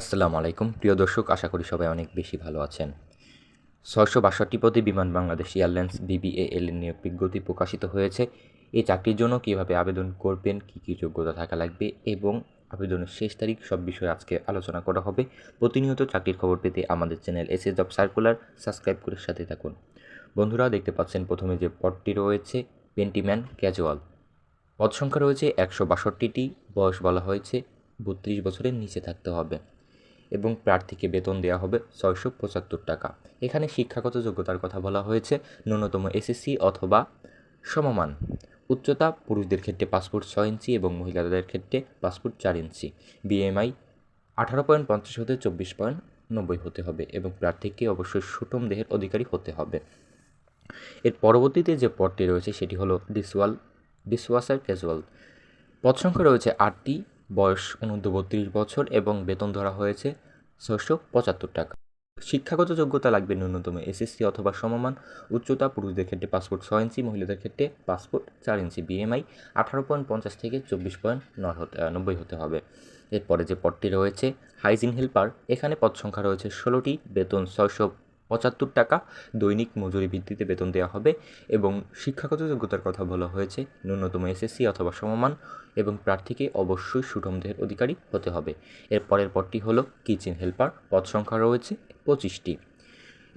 আসসালামু আলাইকুম। প্রিয় দর্শক, আশা করি সবাই অনেক বেশি ভালো আছেন। ছয়শো বাষট্টি পদে বিমান বাংলাদেশ এয়ারলাইন্স বিবিএএল এর নিয়োগ বিজ্ঞপ্তি প্রকাশিত হয়েছে। এই চাকরির জন্য কীভাবে আবেদন করবেন, কী কী যোগ্যতা থাকা লাগবে এবং আবেদনের শেষ তারিখ সব বিষয়ে আজকে আলোচনা করা হবে। প্রতিনিয়ত চাকরির খবর পেতে আমাদের channel S job circular subscribe করে সাথে থাকুন। বন্ধুরা, দেখতে পাচ্ছেন প্রথমে যে পদটি রয়েছে পেন্টিম্যান ক্যাজুয়াল পদ সংখ্যা রয়েছে একশো বাষট্টিটি, বয়স বলা হয়েছে বত্রিশ বছরের নিচে থাকতে হবে। এবং প্রার্থীকে বেতন দেওয়া হবে ছয়শো পঁচাত্তর টাকা। এখানে শিক্ষাগত যোগ্যতার কথা বলা হয়েছে, ন্যূনতম এসএসসি অথবা সমমান। উচ্চতা, পুরুষদের ক্ষেত্রে পাসপোর্ট ছয় ইঞ্চি এবং মহিলাদের ক্ষেত্রে পাসপোর্ট চার ইঞ্চি। বিএমআই আঠারো পয়েন্ট পঞ্চাশ হতে চব্বিশ পয়েন্ট নব্বই হতে হবে এবং প্রার্থীকে অবশ্যই সুটম দেহের অধিকারী হতে হবে। এর পরবর্তীতে যে পদটি রয়েছে সেটি হলো ডিসওয়াল ডিসওয়াসার ক্যাজুয়াল। পদ সংখ্যা রয়েছে আটটি। বয়স অনূর্ধ্ব বত্রিশ বছর এবং বেতন ধরা হয়েছে ছশো পঁচাত্তর টাকা। শিক্ষাগত যোগ্যতা লাগবে ন্যূনতম এসএসসি অথবা সমমান। উচ্চতা পুরুষদের ক্ষেত্রে পাসপোর্ট ছয় ইঞ্চি, মহিলাদের ক্ষেত্রে পাসপোর্ট চার ইঞ্চি। বিএমআই আঠারো পয়েন্ট পঞ্চাশ থেকে চব্বিশ পয়েন্ট নয় হতে নব্বই হতে হবে। এরপরে যে পদটি রয়েছে হাইজিন হেল্পার এখানে পদ সংখ্যা রয়েছে ষোলোটি, বেতন ছয়শো পঁচাত্তর টাকা দৈনিক মজুরি ভিত্তিতে বেতন দেওয়া হবে এবং শিক্ষাগত যোগ্যতার কথা বলা হয়েছে ন্যূনতম এসএসসি অথবা সমমান এবং প্রার্থীকে অবশ্যই সুঠম দেহের অধিকারী হতে হবে। এর পরের পদটি হলো কিচেন হেল্পার। পদ সংখ্যা রয়েছে পঁচিশটি।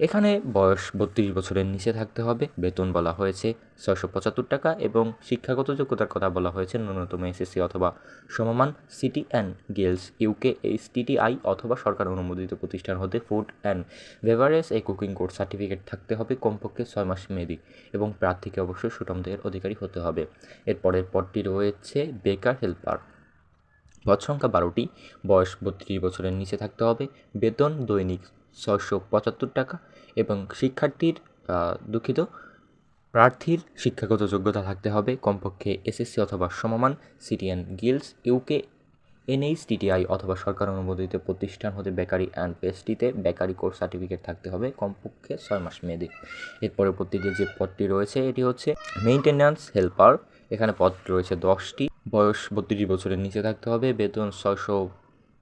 এখানে বয়স বত্রিশ বছরের নিচে থাকতে হবে। বেতন বলা হয়েছে ছয়শো পঁচাত্তর টাকা এবং শিক্ষাগত যোগ্যতার কথা বলা হয়েছে ন্যূনতম এসএসসি অথবা সমমান City and Guilds UK H TTI অথবা সরকার অনুমোদিত প্রতিষ্ঠান হতে ফুড অ্যান্ড বেভারেজ এই কুকিং কোর্স সার্টিফিকেট থাকতে হবে কমপক্ষে ছয় মাস মেয়াদি এবং প্রার্থীকে অবশ্যই সুটম দেহের অধিকারী হতে হবে। এরপরের পদটি রয়েছে বেকার হেল্পার। পদ সংখ্যা বারোটি। বয়স বত্রিশ বছরের নিচে থাকতে হবে। বেতন দৈনিক ছয়শো পঁচাত্তর টাকা এবং শিক্ষার্থীর দুঃখিত, প্রার্থীর শিক্ষাগত যোগ্যতা থাকতে হবে কমপক্ষে এসএসসি অথবা সমমান City and Guilds, UK, NH, TTI অথবা সরকার অনুমোদিত প্রতিষ্ঠান হতে বেকারি অ্যান্ড পেস্ট্রিতে বেকারি কোর্স সার্টিফিকেট থাকতে হবে কমপক্ষে ছয় মাস মেয়াদি। এর পরবর্তীতে যে পদটি রয়েছে, এটি হচ্ছে মেইনটেন্যান্স হেল্পার। এখানে পদ রয়েছে দশটি। বয়স বত্রিশ বছরের নিচে থাকতে হবে। বেতন ছয়শো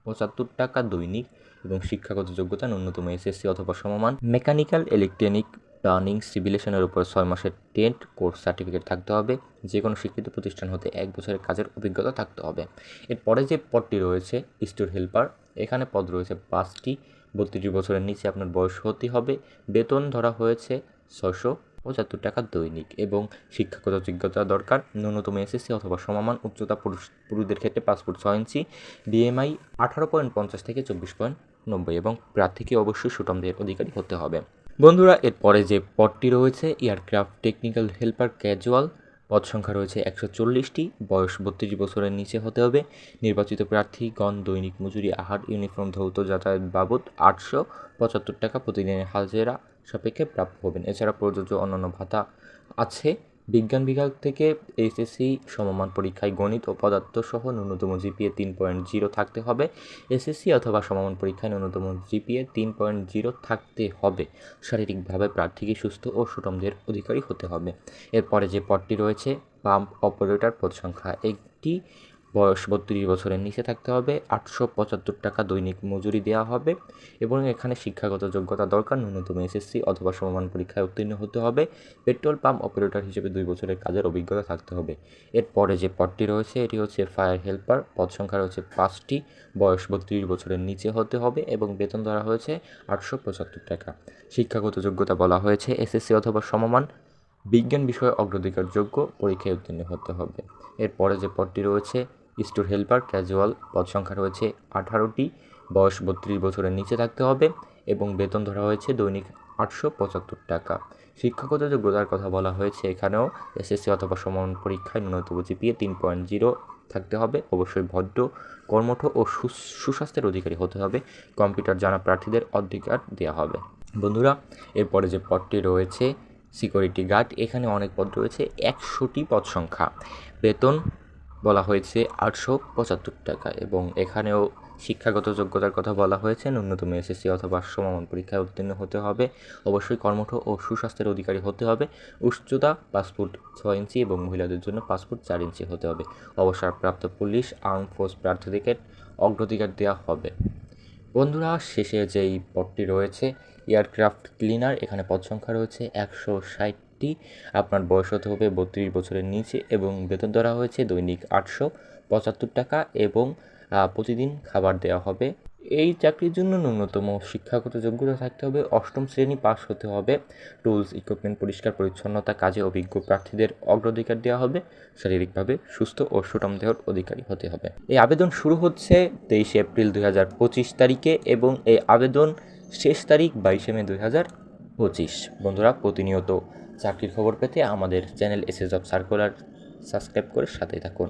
পঁচাত্তর টাকা দৈনিক এবং শিক্ষাগত যোগ্যতা ন্যূনতম এসএসসি অথবা সমমান। মেকানিক্যাল ইলেকট্রনিক প্ল্যানিং সিভিলেশনের উপর ছয় মাসের টেন্ট কোর্স সার্টিফিকেট থাকতে হবে। যে কোনো স্বীকৃত প্রতিষ্ঠান হতে এক বছরের কাজের অভিজ্ঞতা থাকতে হবে। এরপরে যে পদটি রয়েছে, স্টোর হেল্পার, এখানে পদ রয়েছে পাঁচটি। বত্রিশ বছরের নিচে আপনার বয়স হতে হবে। বেতন ধরা হয়েছে ছশো পঁচাত্তর টাকা দৈনিক এবং শিক্ষাগত যোগ্যতা দরকার, ন্যূনতম এসএসসি অথবা সমমান উচ্চতা পুরুষ, পুরুষদের ক্ষেত্রে পাসপোর্ট ছয় ইঞ্চি বিএমআই আঠারো পয়েন্ট পঞ্চাশ থেকে চব্বিশ পয়েন্ট নব্বই এবং প্রার্থীকে অবশ্যই সুটমদের অধিকারী হতে হবে। বন্ধুরা, এরপরে যে পদটি রয়েছে, এয়ারক্রাফট টেকনিক্যাল হেল্পার ক্যাজুয়াল পদ সংখ্যা রয়েছে একশো চল্লিশটি, বয়স বত্রিশ বছরের নিচে হতে হবে। নির্বাচিত প্রার্থীগণ দৈনিক মজুরি, আহার, ইউনিফর্ম, ধৌত যাতায়াত বাবদ আটশো পঁচাত্তর টাকা প্রতিদিনের হাজিরা সাপেক্ষে প্রাপ্য হবেন। এছাড়া প্রযোজ্য অন্যান্য ভাতা আছে। বিজ্ঞান বিভাগ থেকে এসএসসি সমমান পরীক্ষায় গণিত ও পদার্থ সহ ন্যূনতম জিপিএ তিন পয়েন্ট জিরো থাকতে হবে। এসএসসি অথবা সমমান পরীক্ষায় ন্যূনতম জিপিএ তিন পয়েন্ট জিরো থাকতে হবে। শারীরিকভাবে প্রার্থীকে সুস্থ ও সুটমদের অধিকারী হতে হবে। এরপরে যে পদটি রয়েছে, পাম্প অপারেটর পদ সংখ্যা একটি। বয়স বত্রিশ বছরের নিচে থাকতে হবে, আটশো পঁচাত্তর টাকা দৈনিক মজুরি দেওয়া হবে এবং এখানে শিক্ষাগত যোগ্যতা দরকার, ন্যূনতম এসএসসি অথবা সমমান পরীক্ষায় উত্তীর্ণ হতে হবে, পেট্রোল পাম্প অপারেটর হিসেবে দুই বছরের কাজের অভিজ্ঞতা থাকতে হবে। এরপরে যে পদটি রয়েছে, এটি হচ্ছে ফায়ার হেল্পার, পদ সংখ্যা রয়েছে পাঁচটি, বয়স বত্রিশ বছরের নিচে হতে হবে এবং বেতন ধরা হয়েছে আটশো পঁচাত্তর টাকা। শিক্ষাগত যোগ্যতা বলা হয়েছে, এসএসসি অথবা সমমান, বিজ্ঞান বিষয়ে অগ্রাধিকারযোগ্য, পরীক্ষায় উত্তীর্ণ হতে হবে। এরপরে যে পদটি রয়েছে স্টোর হেল্পার, ক্যাজুয়াল পদ সংখ্যা রয়েছে আঠারোটি, বয়স বত্রিশ বছরের নিচে থাকতে হবে এবং বেতন ধরা হয়েছে দৈনিক আটশো পঁচাত্তর টাকা। শিক্ষাগত যোগ্যতার কথা বলা হয়েছে এখানেও এসএসসি অথবা সমান পরীক্ষায় ন্যূনতম জিপিএ তিন পয়েন্ট জিরো থাকতে হবে। অবশ্যই ভদ্র, কর্মঠ ও সুস্বাস্থ্যের অধিকারী হতে হবে। কম্পিউটার জানা প্রার্থীদের অধিকার দেওয়া হবে। বন্ধুরা, এরপরে যে পদটি রয়েছে, সিকিউরিটি গার্ড, এখানে অনেক পদ রয়েছে, একশোটি পদ সংখ্যা। বেতন বলা হয়েছে আটশো পঁচাত্তর টাকা এবং এখানেও শিক্ষাগত যোগ্যতার কথা বলা হয়েছে, ন্যূনতম এসএসসি অথবা সমমান পরীক্ষায় উত্তীর্ণ হতে হবে। অবশ্যই কর্মঠ ও সুস্বাস্থ্যের অধিকারী হতে হবে। উচ্চতা পাসপোর্ট ছয় ইঞ্চি এবং মহিলাদের জন্য পাসপোর্ট চার ইঞ্চি হতে হবে। অবসরপ্রাপ্ত পুলিশ, আর্ম ফোর্স প্রার্থীদেরকে অগ্রাধিকার দেওয়া হবে। বন্ধুরা, শেষে যেই পদটি রয়েছে, এয়ারক্রাফট ক্লিনার, এখানে পদ সংখ্যা রয়েছে একশো ষাট ষাটটি আপনার বয়স হতে হবে বত্রিশ বছরের নিচে এবং বেতন ধরা হয়েছে দৈনিক আটশো পঁচাত্তর টাকা এবং প্রতিদিন খাবার দেওয়া হবে। এই চাকরির জন্য ন্যূনতম শিক্ষাগত যোগ্যতা থাকতে হবে। অষ্টম শ্রেণি পাস হতে হবে। টুলস ইকুইপমেন্ট, পরিষ্কার, পরিচ্ছন্নতা, কাজে অভিজ্ঞ প্রার্থীদের অগ্রাধিকার দেওয়া হবে। শারীরিকভাবে সুস্থ ও সুটম দেহর অধিকারী হতে হবে। এই আবেদন শুরু হচ্ছে তেইশে এপ্রিল দুই হাজার পঁচিশ তারিখে এবং এই আবেদন শেষ তারিখ বাইশে মে দুই হাজার পঁচিশ। বন্ধুরা, প্রতিনিয়ত চাকরির খবর পেতে আমাদের channel S S of circular subscribe করে সাথেই থাকুন।